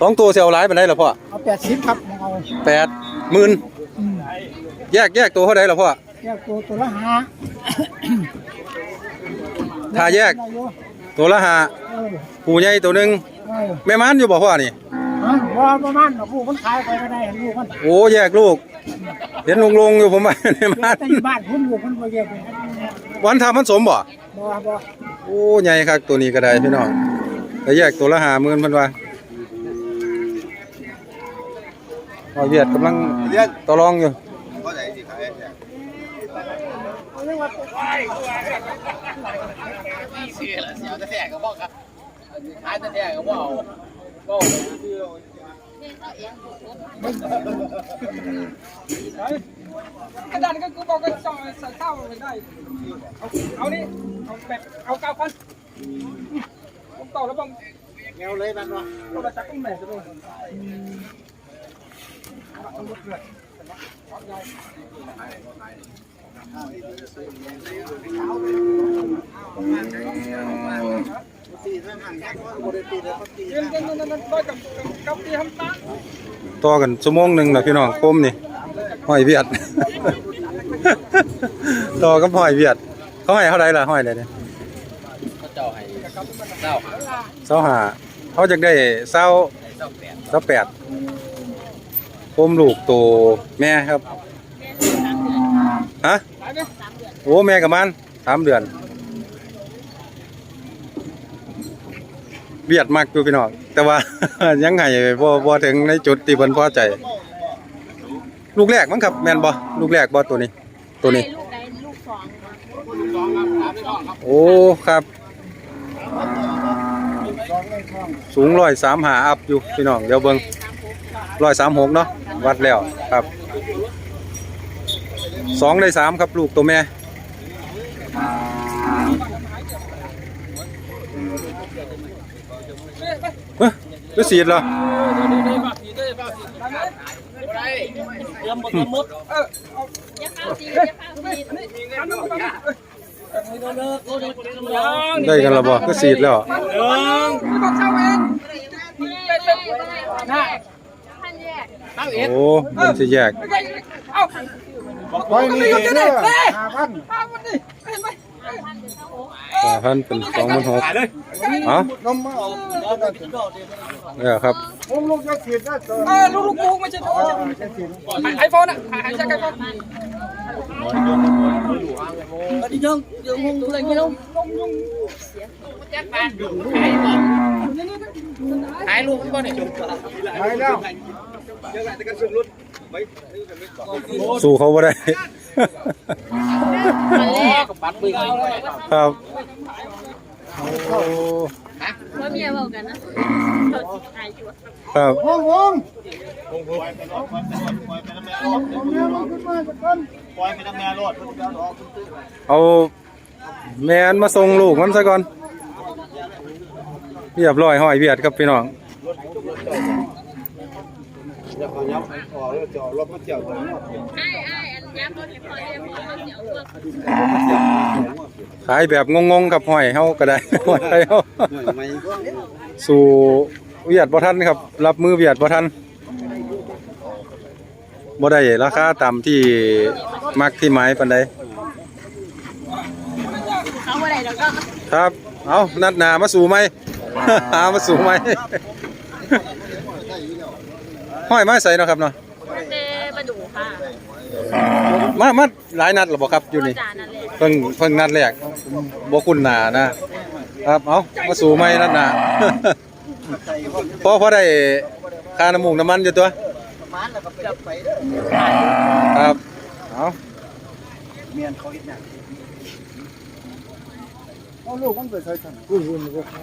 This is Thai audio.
สองตัวเสียวหลายปานใดล่ะพ่อเอาแปดสิบครับเอาแปดหมื่นอืมแยกแยกตัวเท่าใดล่ะพ่อแยกตัวตัวละห้าถ้าแยกได้อยู่ตัวละห้าเออผู้ใหญ่ตัวหนึงเออแม่มันอยู่บ่พ่อนี่ฮะว่าประมาณน่ะผู้มันขายไปก็ได้ลูกมันโอ้แยกลูกเห็นลงๆอยู่ผมว่าแม่มันแต่อยู่บ้านพุ่นลูกมันบ่แยกเลย วันทำมันสมบ่บ่บ่โอ้ใหญ่คักตัวนี้ก็ได้พี่น้องแต่แยกตัวละห้าหมื่นเพิ่นว่าพ่อเวียดกำลังต่อรองอยู่เสียละเสียแต่แท้ก็บอกครับขายแต่แท้ก็บอกบอกกระดานก็กูบ อกก็จ่อยใส่ข้าวไม่ได้เอาเอานี่เอาแบบเอาเก้าพันผมต่อแล้วบังแนวเลยมันว่าเราจะจักต้องแหม่จะด้วยเงินเงินเงินเงินร้อยกับกับตีทำตา ต่อกันชั่วโมงหนึ่งแล้วพี่น้องคมนี่หอยเวียดต่อกับหอยเวียด เขาให้เท่าไรล่ะหอยเลยเนี่ยเขาเจ้าให้เจ้าเสาหาเขาจะได้เสาเจ้าแปดเสาแปดคมลูกตัวแม่ครับฮะโอ้แม่กับมันสามเดือน เบียดมากอยู่พี่น้องแต่ว่า ยังไงบ่บ่ถึงในจุดที่เพิ่นพอใจ ลูกแรกมั้งครับ แม่นบ่ลูกแรกบ่ตัวนี้ ตัวนี้ ลูกใดลูกสองโอ้ครับ สูงร้อยสามหาอัพอยู่พี่น้องเดี๋ยวเบิ่งร้อยสามหกเนาะวัดแล้วครับสองได้สามครับลูกตัวแม่ เฮ้ยฤาสีเหรอได้กันแล้วบ่ก็สีดแล้วโอ้มันสิแยกเอาไปนี่เด้อ5,000 สามพันเป็นสองหมื่นหกเอ้านมมาเอาเนี่ยครับผมลูกจะฉีดได้ตัวเออลูกลูกกูไม่ใช่ตัวไอโฟนอะหายใจไอโฟน đi chân dương hung tôi lên như đâu hai luôn cái con này ไปแล้วสู้เขาบ่ได้มันแรก bắt bự ครับ โอ้ว่าเมียบอกกันนะเขาหายอยู่ครับวงวงวงวงเอาแม่นมาส่งลูกมันซะก่อนเรียบร้อยห้อยเวียดครับพี่น้องไอ้ไอ้อันย้ำรถให้พอเรียกพอยเดี๋ยวพวก ขายแบบงงๆกับห้อยเฮาก็ได้ห้อยเฮาสู่เวียดบ่ทันครับ รับมือเวียดบ่ทันบ่ได้ราคาตามที่มักที่หมายปานใดเขาอะไรเราก็ครับ เอานัดหนามาสู่ไหมหามาสู่ไหมห้อยไม้ใส่เนาะครับเนาะเตมาดูค่ะมามาหลายนัดหรือบ่ครับอยู่นี่ เพิ่งเพิ่งนัดแรกบ่คุ้นหน้านะครับเอามาสู่ไม่นัดหนาพอพอได้ค่าน้ำมูกน้ำมันอยู่ตัวครับเอาเมียนเขาอาลูกมันไปใส่ถังกูหุ่นก็ใช่